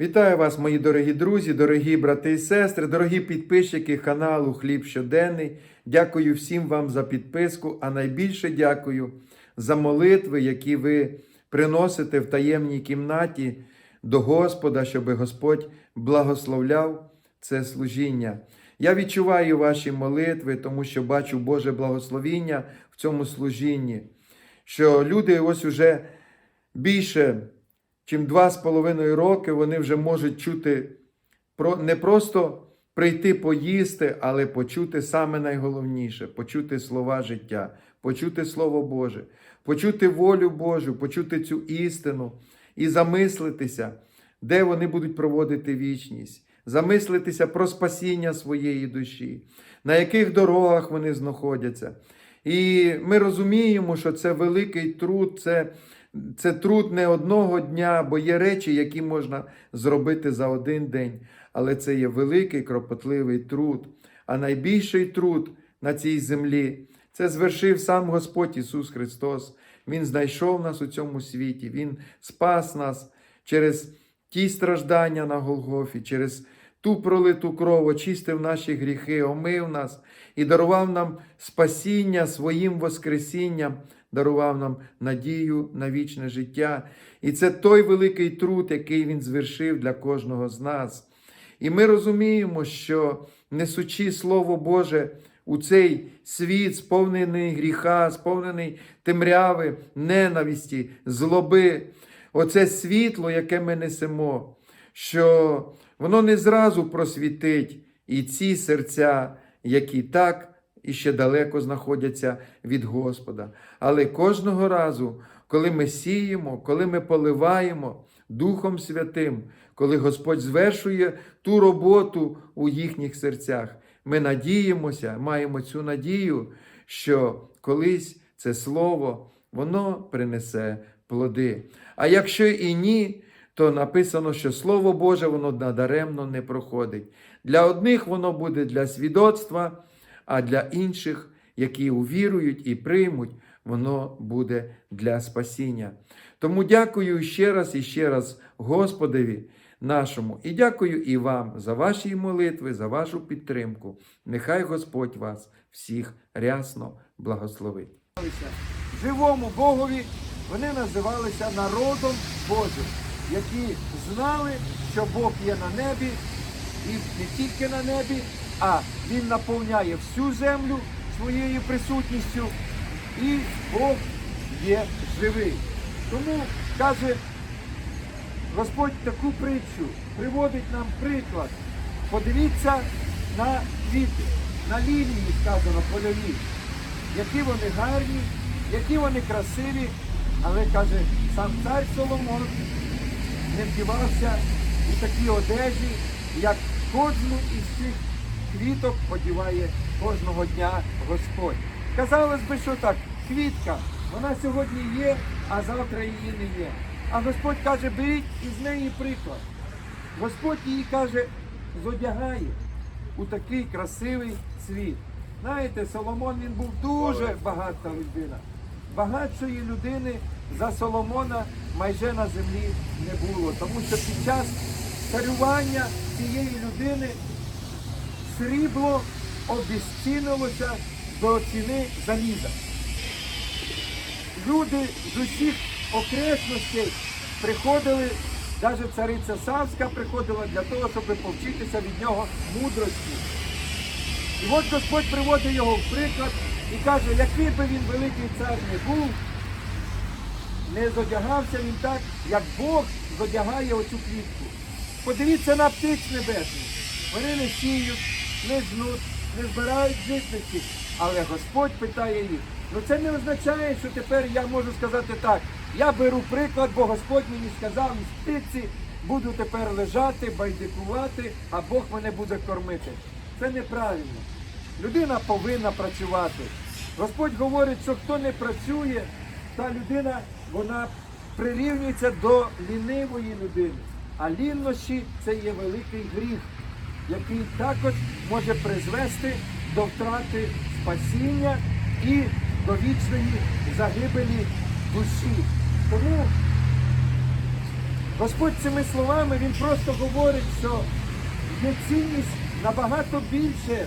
Вітаю вас, мої дорогі друзі, дорогі брати і сестри, дорогі підписчики каналу Хліб Щоденний. Дякую всім вам за підписку, а найбільше дякую за молитви, які ви приносите в таємній кімнаті до Господа, щоб Господь благословляв це служіння. Я відчуваю ваші молитви, тому що бачу Боже благословіння в цьому служінні, що люди ось уже більше чим два з половиною роки вони вже можуть чути не просто прийти поїсти, але почути саме найголовніше почути слова життя, почути Слово Боже, почути волю Божу, почути цю істину і замислитися, де вони будуть проводити вічність, замислитися про спасіння своєї душі, на яких дорогах вони знаходяться. І ми розуміємо, що це великий труд, це це труд не одного дня, бо є речі, які можна зробити за один день. Але це є великий кропотливий труд. А найбільший труд на цій землі це звершив сам Господь Ісус Христос. Він знайшов нас у цьому світі, Він спас нас через ті страждання на Голгофі, через ту пролиту кров, очистив наші гріхи, омив нас і дарував нам спасіння своїм Воскресінням, дарував нам надію на вічне життя. І це той великий труд, який Він звершив для кожного з нас. І ми розуміємо, що несучи Слово Боже у цей світ, сповнений гріха, сповнений темряви, ненависті, злоби, оце світло, яке ми несемо, що воно не зразу просвітить і ці серця, які так і ще далеко знаходяться від Господа. Але кожного разу, коли ми сіємо, коли ми поливаємо Духом Святим, коли Господь звершує ту роботу у їхніх серцях, ми надіємося, маємо цю надію, що колись це слово воно принесе плоди. А якщо і ні, то написано, що Слово Боже воно надаремно не проходить. Для одних воно буде для свідоцтва, а для інших, які увірують і приймуть, воно буде для спасіння. Тому дякую ще раз і ще раз Господові нашому і дякую і вам за ваші молитви, за вашу підтримку. Нехай Господь вас всіх рясно благословить. живому Богові вони називалися народом Божим, які знали, що Бог є на небі, і не тільки на небі, а Він наповняє всю землю своєю присутністю, і Бог є живий. Тому каже Господь таку притчу, приводить нам приклад. Подивіться на квіти, на лілії, сказано, польові які вони гарні, які вони красиві, але каже, сам цар Соломон не вдівався у такі одежі, як кожну із цих квіток подіває кожного дня Господь. Казалось би, що так, квітка, вона сьогодні є, а завтра її не є. А Господь каже, беріть із неї приклад. Господь її каже, зодягає у такий красивий світ. Знаєте, Соломон він був дуже багата людина. Багатшої людини за Соломона майже на землі не було. Тому що під час царювання цієї людини срібло обіцінилося до ціни заліза. Люди з усіх окресностей приходили, навіть цариця Савська приходила для того, щоб повчитися від нього мудрості. І от Господь приводить його в приклад і каже, який би він великий цар не був, не зодягався він так, як Бог зодягає оцю квітку. Подивіться на птиць небесних. Вони не сіють, не жнуть, не збирають житниці. Але Господь питає їх. Ну це не означає, що тепер я можу сказати так. Я беру приклад, бо Господь мені сказав, із птиці буду тепер лежати, байдикувати, а Бог мене буде кормити. Це неправильно. Людина повинна працювати. Господь говорить, що хто не працює, та людина вона прирівнюється до лінивої людини. А ліннощі це є великий гріх, який також може призвести до втрати спасіння і до вічної загибелі душі. Тому Господь цими словами Він просто говорить, що є цінність набагато більше,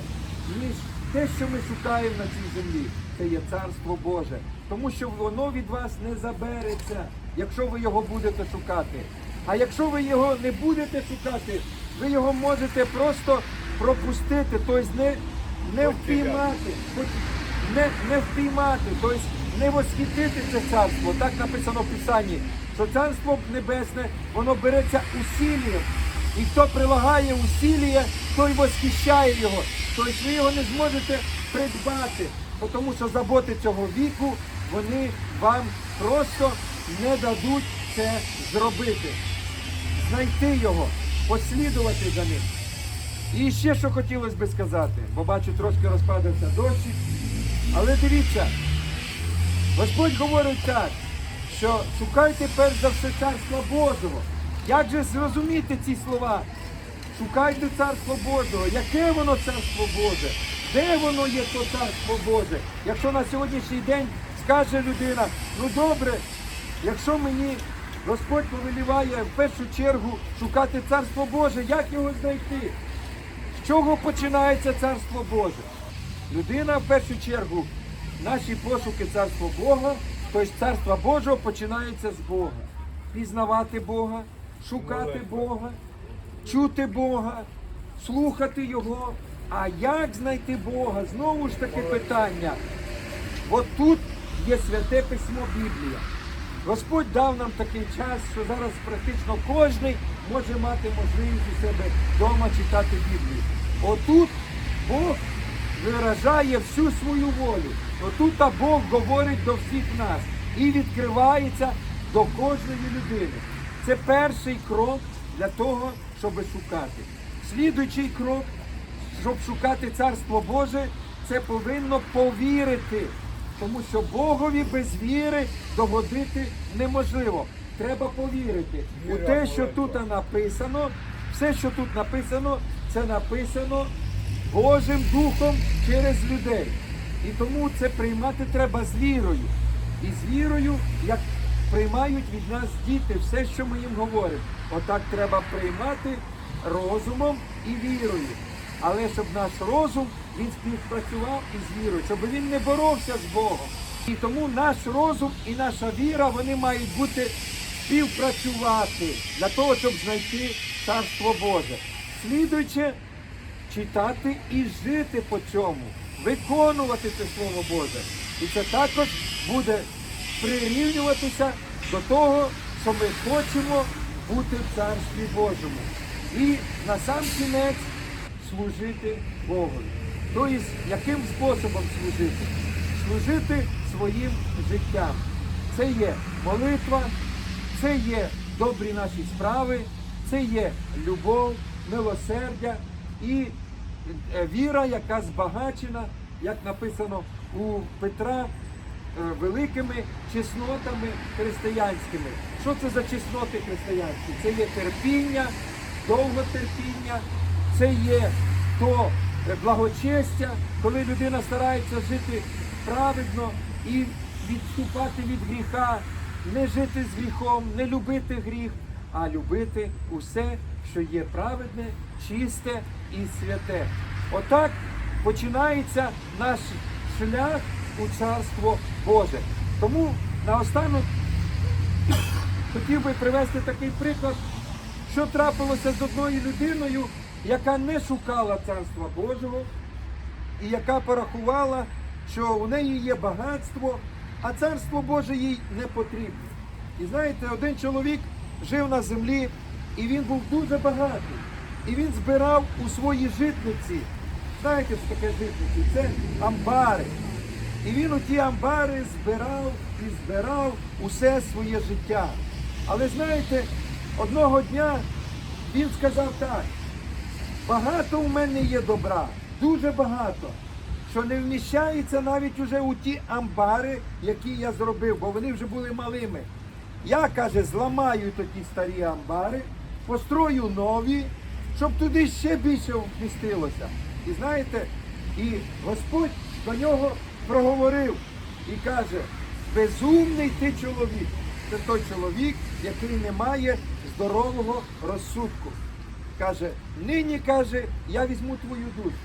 ніж те, що ми шукаємо на цій землі. Це є Царство Боже. Тому що воно від вас не забереться, якщо ви його будете шукати. А якщо ви його не будете шукати, ви його можете просто пропустити, тобто не, не впіймати, не, не впіймати, тобто не восхитити це царство. Так написано в Писанні, що царство небесне, воно береться усілієм. І хто прилагає усілля, той восхищає його. Тобто ви його не зможете придбати, тому що заботи цього віку вони вам просто не дадуть це зробити. Знайти його, послідувати за ним. І ще що хотілося би сказати, бо бачу, трошки розпадався дощик. Але дивіться, Господь говорить так, що шукайте перш за все царства Божого. Як же зрозуміти ці слова? Шукайте царство Божого. Яке воно царство Боже? Де воно є то царство Боже? Якщо на сьогоднішній день скаже людина, ну добре, якщо мені Господь повеліває в першу чергу шукати царство Боже, як його знайти? З чого починається царство Боже? Людина в першу чергу, наші пошуки царства Бога, тобто царства Божого починається з Бога. Пізнавати Бога, шукати Бога, чути Бога, слухати Його. А як знайти Бога? Знову ж таки питання. От тут є святе письмо Біблія. Господь дав нам такий час, що зараз практично кожен може мати можливість у себе вдома читати Біблію. Отут Бог виражає всю свою волю. Отут Бог говорить до всіх нас і відкривається до кожної людини. Це перший крок для того, щоб шукати. Слідуючий крок, щоб шукати Царство Боже, це повинно повірити. Тому що Богові без віри догодити неможливо. Треба повірити у те, що тут написано. Все, що тут написано, це написано Божим Духом через людей. І тому це приймати треба з вірою. І з вірою, як приймають від нас діти все, що ми їм говоримо. Отак треба приймати розумом і вірою. Але щоб наш розум він співпрацював із вірою, щоб він не боровся з Богом. І тому наш розум і наша віра вони мають бути співпрацювати для того, щоб знайти Царство Боже. Слідуючи, читати і жити по цьому, виконувати це Слово Боже. І це також буде прирівнюватися до того, що ми хочемо бути в Царстві Божому. І на сам кінець служити Богу. Тобто, яким способом служити? Служити своїм життям. Це є молитва, це є добрі наші справи, це є любов, милосердя і е, віра, яка збагачена, як написано у Петра, е, великими чеснотами християнськими. Що це за чесноти християнські? Це є терпіння, довготерпіння, це є то благочестя, коли людина старається жити праведно і відступати від гріха, не жити з гріхом, не любити гріх, а любити усе, що є праведне, чисте і святе. Отак починається наш шлях у Царство Боже. Тому наостанок хотів би привести такий приклад, що трапилося з одною людиною, яка не шукала Царства Божого і яка порахувала, що у неї є багатство, а царство Боже їй не потрібно. І знаєте, один чоловік жив на землі, і він був дуже багатий. І він збирав у своїй житниці. Знаєте, що таке житниці? Це амбари. І він у ті амбари збирав і збирав усе своє життя. Але знаєте, одного дня він сказав так. Багато у мене є добра, дуже багато, що не вміщається навіть уже у ті амбари, які я зробив, бо вони вже були малими. Я, каже, зламаю тоді старі амбари, построю нові, щоб туди ще більше вмістилося. І знаєте, і Господь до нього проговорив і каже, безумний ти чоловік. Це той чоловік, який не має здорового розсудку. Каже, нині каже, я візьму твою душу.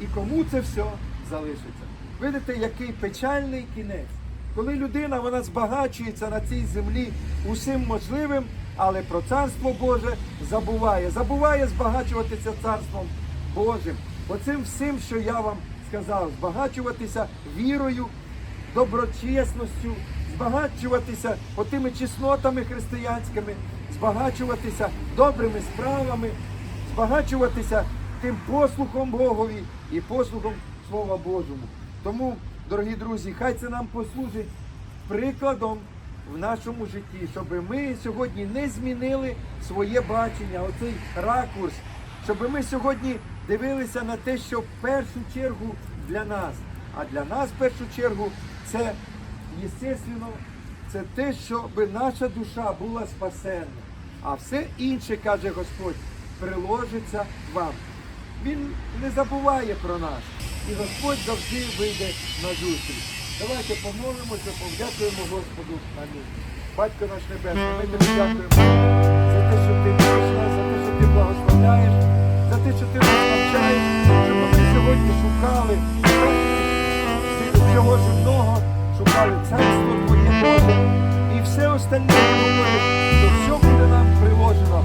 І кому це все залишиться? Видите, який печальний кінець. Коли людина вона збагачується на цій землі усім можливим, але про царство Боже забуває. Забуває збагачуватися царством Божим. Оцим всім, що я вам сказав, збагачуватися вірою, доброчесністю, збагачуватися отими чеснотами християнськими, збагачуватися добрими справами, збагачуватися тим послухом Богові і послухом Слова Божому. Тому, дорогі друзі, хай це нам послужить прикладом в нашому житті, щоб ми сьогодні не змінили своє бачення, оцей ракурс, щоб ми сьогодні дивилися на те, що в першу чергу для нас, а для нас в першу чергу це, естественно, це те, щоб наша душа була спасенна. А все інше, каже Господь, приложиться вам. Він не забуває про нас. І Господь завжди вийде на зустріч. Давайте помолимося, подякуємо Господу. Амінь. Батько наш Небесний, ми тобі дякуємо за те, що ти любиш нас, за те, що ти благословляєш, за те, що ти нас навчаєш, щоб ми сьогодні шукали всього земного, шукали царство Твоє Боже. І все остальне то всього буде нам приложено.